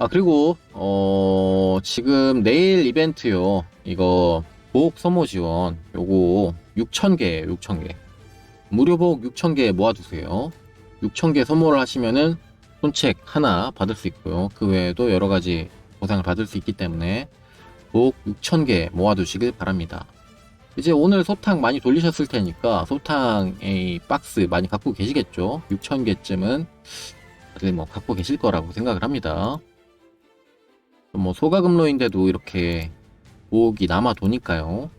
아 그리고 어 지금 내일 이벤트요. 이거 보복 소모 지원. 요거 6,000개 6,000개. 무료 보복 6,000개 모아두세요. 6,000개 소모를 하시면은 손책 하나 받을 수 있고요. 그 외에도 여러 가지 보상을 받을 수 있기 때문에 보복 6,000개 모아두시길 바랍니다. 이제 오늘 소탕 많이 돌리셨을 테니까 소탕의 박스 많이 갖고 계시겠죠? 6,000개쯤은 다들 뭐 갖고 계실 거라고 생각을 합니다 뭐 소가금로인데도 이렇게 모으기 남아 도니까요.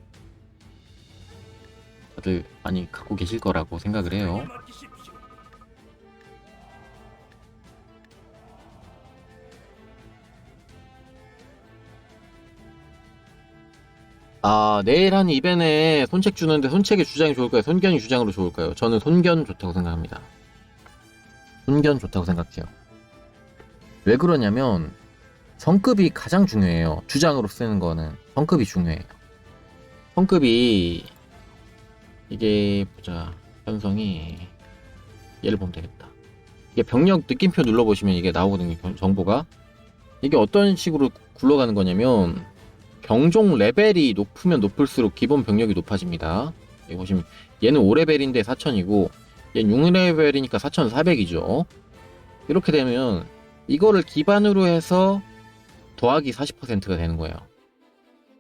다들 많이 갖고 계실 거라고 생각을 해요. 아, 내일 한 이벤에 손책 주는데 손책의 주장이 좋을까요? 손견이 주장으로 좋을까요? 저는 손견 좋다고 생각합니다. 손견 좋다고 생각해요. 왜 그러냐면 성급이 가장 중요해요. 주장으로 쓰는 거는 성급이 중요해요. 성급이 이게 보자 편성이 얘를 보면 되겠다. 이게 병력 느낌표 눌러보시면 이게 나오거든요. 경- 정보가 이게 어떤 식으로 굴러가는 거냐면 병종 레벨이 높으면 높을수록 기본 병력이 높아집니다. 여기 보시면 얘는 5레벨인데 4000이고 얘는 6레벨이니까 4400이죠. 이렇게 되면 이거를 기반으로 해서 더하기 40%가 되는 거예요.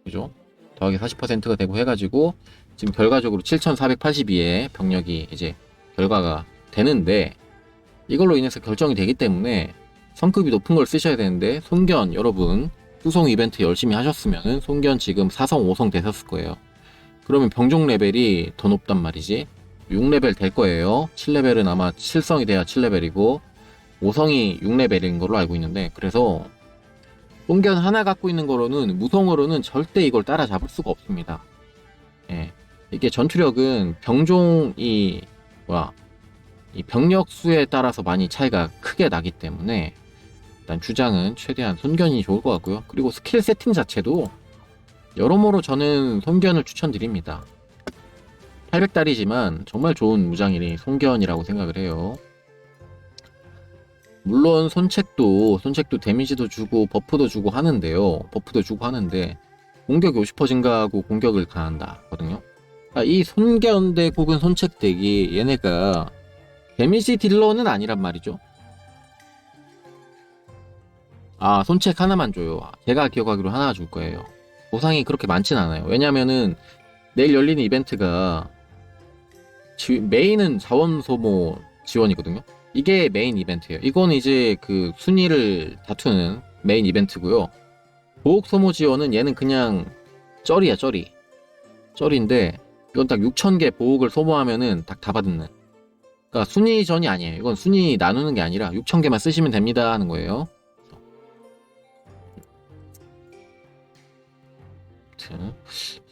그죠? 더하기 40%가 되고 해가지고 지금 결과적으로 7,482의 병력이 이제 결과가 되는데 이걸로 인해서 결정이 되기 때문에 성급이 높은 걸 쓰셔야 되는데 손견 여러분 수송 이벤트 열심히 하셨으면은 손견 지금 4성 5성 되셨을 거예요. 그러면 병종 레벨이 더 높단 말이지. 6레벨 될 거예요. 7레벨은 아마 7성이 돼야 7레벨이고 5성이 6레벨인 걸로 알고 있는데 그래서 손견 하나 갖고 있는 거로는 무성으로는 절대 이걸 따라잡을 수가 없습니다. 예. 이게 전투력은 병종이 뭐야 이 병력 수에 따라서 많이 차이가 크게 나기 때문에 일단 주장은 최대한 손견이 좋을 것 같고요. 그리고 스킬 세팅 자체도 여러모로 저는 손견을 추천드립니다. 800달이지만 정말 좋은 무장이니 손견이라고 생각을 해요. 물론 손책도 손책도 데미지도 주고 버프도 주고 하는데요. 버프도 주고 하는데 공격이 50% 증가하고 공격을 가한다 거든요. 아, 이 손견대 혹은 손책 덱이 얘네가 데미지 딜러는 아니란 말이죠. 아 손책 하나만 줘요. 제가 기억하기로 하나 줄 거예요. 보상이 그렇게 많진 않아요. 왜냐면은 내일 열리는 이벤트가 지- 메인은 자원 소모 지원이거든요. 이게 메인 이벤트예요. 이건 이제 그 순위를 다투는 메인 이벤트고요. 보복 소모 지원은 얘는 그냥 쩔이야 쩔이. 쩔인데 이건 딱 6,000개 보복을 소모하면은 딱 다 받는. 그러니까 순위 전이 아니에요. 이건 순위 나누는 게 아니라 6,000개만 쓰시면 됩니다 하는 거예요.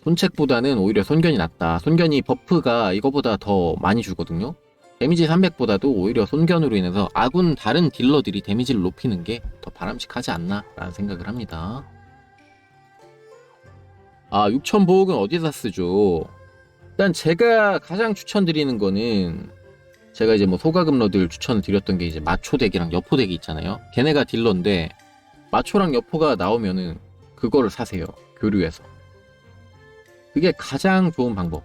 손책보다는 오히려 손견이 낫다. 손견이 버프가 이거보다 더 많이 주거든요. 데미지 300보다도 오히려 손견으로 인해서 아군 다른 딜러들이 데미지를 높이는 게 더 바람직하지 않나 라는 생각을 합니다. 아6000 보호은 어디다 쓰죠? 일단 제가 가장 추천드리는 거는 제가 이제 뭐 소가금러들 추천을 드렸던 게 이제 마초덱이랑 여포덱이 있잖아요. 걔네가 딜러인데 마초랑 여포가 나오면은 그거를 사세요. 교류해서. 그게 가장 좋은 방법.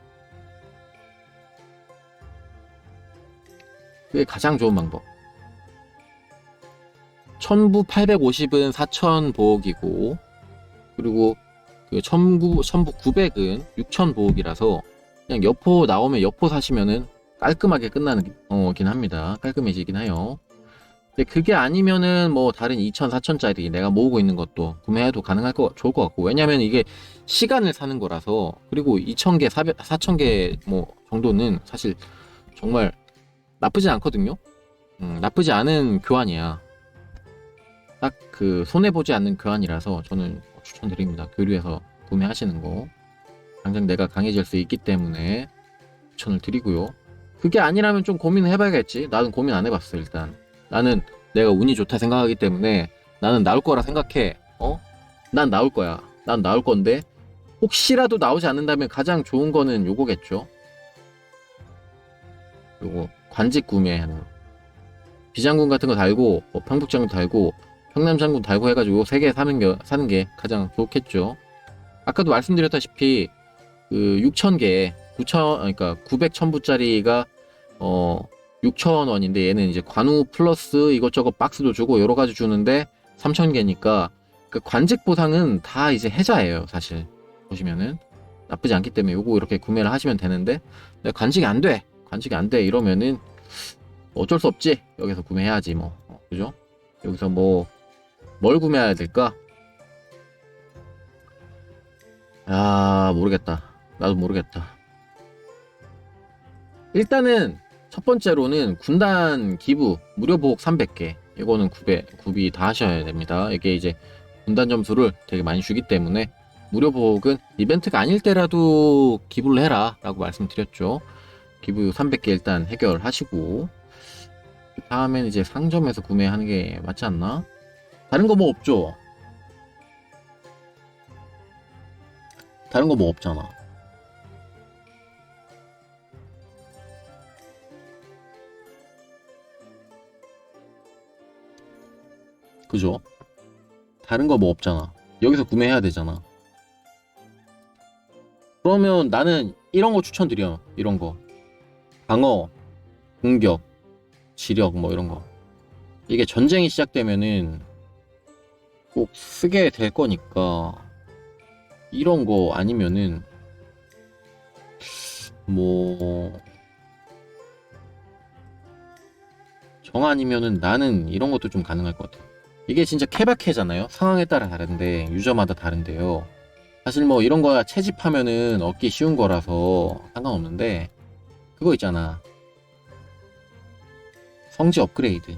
그게 가장 좋은 방법. 1950은 4000 보호기고, 그리고 그 19, 1900은 6000 보호기라서, 그냥 여포 나오면 여포 사시면은 깔끔하게 끝나는, 어긴 합니다. 깔끔해지긴 해요. 근데 그게 아니면은 뭐 다른 2000, 4000짜리 내가 모으고 있는 것도 구매해도 가능할 거, 좋을 것 같고, 왜냐면 이게 시간을 사는 거라서, 그리고 2000개, 4000개 뭐 정도는 사실 정말 나쁘지 않거든요. 음, 나쁘지 않은 교환이야. 딱 그 손해 보지 않는 교환이라서 저는 추천드립니다. 교류해서 구매하시는 거. 당장 내가 강해질 수 있기 때문에 추천을 드리고요. 그게 아니라면 좀 고민을 해봐야겠지. 나는 고민 안 해봤어 일단. 나는 내가 운이 좋다 생각하기 때문에 나는 나올 거라 생각해. 어? 난 나올 거야. 난 나올 건데 혹시라도 나오지 않는다면 가장 좋은 거는 요거겠죠. 요거 관직 구매하는 비장군 같은 거 달고 뭐 평북장도 달고 성남 장군 달고 해가지고 세 개 사는 게 사는 게 가장 좋겠죠. 아까도 말씀드렸다시피 그 6천 개 9천 그러니까 900 1000부짜리가 어 6천 원인데 얘는 이제 관우 플러스 이것저것 박스도 주고 여러 가지 주는데 3천 개니까 그 관직 보상은 다 이제 해자예요 사실. 보시면은. 나쁘지 않기 때문에 요거 이렇게 구매를 하시면 되는데 관직이 안 돼 관직이 안 돼. 이러면은 어쩔 수 없지. 여기서 구매해야지 뭐. 어, 그죠? 여기서 뭐 뭘 구매해야 될까? 아 모르겠다. 나도 모르겠다. 일단은 첫 번째로는 군단 기부 무료 보복 300개. 이거는 구배 구비 다 하셔야 됩니다. 이게 이제 군단 점수를 되게 많이 주기 때문에 무료 보복은 이벤트가 아닐 때라도 기부를 해라 라고 말씀드렸죠 기부 300개 일단 해결하시고 그 다음엔 이제 상점에서 구매하는 게 맞지 않나? 다른 거 뭐 없죠? 다른 거 뭐 없잖아 그죠? 다른 거 뭐 없잖아. 여기서 구매해야 되잖아. 그러면 나는 이런 거 추천드려. 이런 거. 방어, 공격, 지력 뭐 이런 거. 이게 전쟁이 시작되면은 꼭 쓰게 될 거니까 이런 거 아니면은 뭐 정 아니면은 나는 이런 것도 좀 가능할 것 같아. 이게 진짜 케바케잖아요. 상황에 따라 다른데 유저마다 다른데요. 사실 뭐 이런 거야 채집하면은 얻기 쉬운 거라서 상관없는데 그거 있잖아. 성지 업그레이드.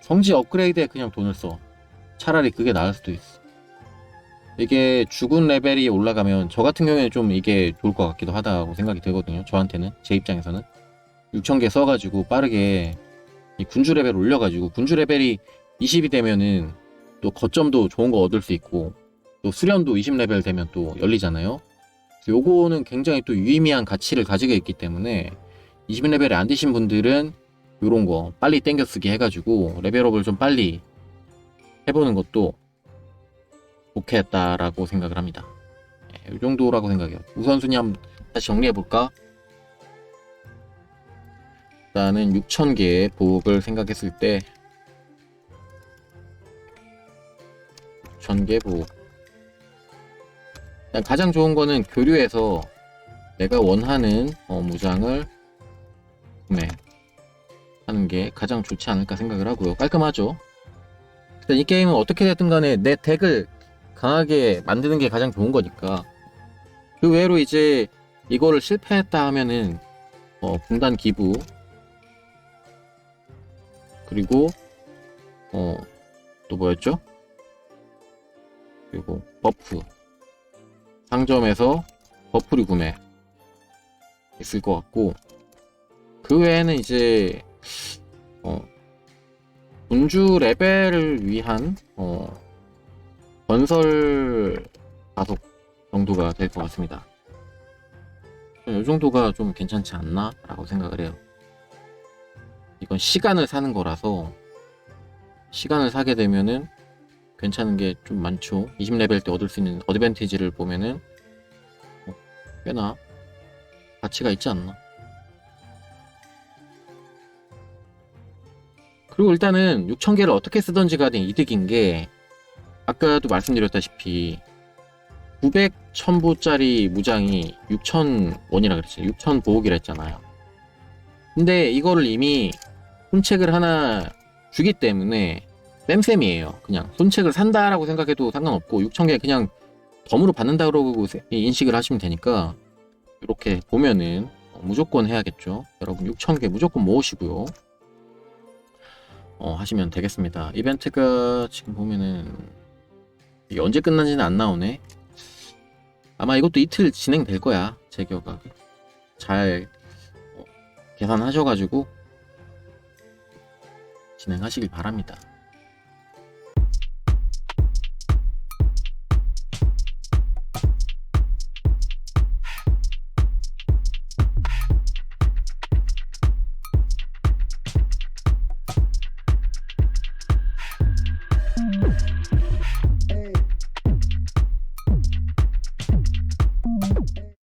성지 업그레이드에 그냥 돈을 써. 차라리 그게 나을 수도 있어. 이게 죽은 레벨이 올라가면 저 같은 경우에는 좀 이게 좋을 것 같기도 하다고 생각이 들거든요. 저한테는 제 입장에서는 6,000개 써가지고 빠르게 이 군주 레벨 올려가지고 군주 레벨이 20이 되면은 또 거점도 좋은 거 얻을 수 있고 또 수련도 20레벨 되면 또 열리잖아요. 요거는 굉장히 또 유의미한 가치를 가지고 있기 때문에 20레벨이 안 되신 분들은 요런 거 빨리 땡겨 쓰기 해가지고 레벨업을 좀 빨리 해보는 것도 좋겠다라고 생각을 합니다. 예, 이 정도라고 생각해요. 우선순위 한번 다시 정리해볼까? 일단은 6,000개의 보복을 생각했을 때 6,000개 보복 일단 가장 좋은 거는 교류에서 내가 원하는 어, 무장을 구매하는 게 가장 좋지 않을까 생각을 하고요. 깔끔하죠? 이 게임은 어떻게 됐든 간에 내 덱을 강하게 만드는 게 가장 좋은 거니까 그 외로 이제 이거를 실패했다 하면은 어, 분단 기부 그리고 어, 또 뭐였죠? 그리고 버프 상점에서 버프를 구매 있을 것 같고 그 외에는 이제 어, 군주 레벨을 위한 어, 건설 가속 정도가 될 것 같습니다. 이 정도가 좀 괜찮지 않나? 라고 생각을 해요. 이건 시간을 사는 거라서 시간을 사게 되면은 괜찮은 게 좀 많죠. 20레벨 때 얻을 수 있는 어드밴티지를 보면은 어, 꽤나 가치가 있지 않나. 그리고 일단은 6,000개를 어떻게 쓰던지 간에 이득인 게 아까도 말씀드렸다시피 900 1000부짜리 무장이 6,000원이라 그랬죠. 6,000 보호기라 했잖아요. 근데 이거를 이미 손책을 하나 주기 때문에 쌤쌤이에요. 그냥 손책을 산다라고 생각해도 상관없고 6,000개 그냥 덤으로 받는다고 인식을 하시면 되니까 이렇게 보면은 무조건 해야겠죠. 여러분 6,000개 무조건 모으시고요. 어, 하시면 되겠습니다. 이벤트가 지금 보면은 이게 언제 끝난지는 안 나오네. 아마 이것도 이틀 진행될 거야. 제교가 잘 어, 계산하셔가지고 진행하시길 바랍니다.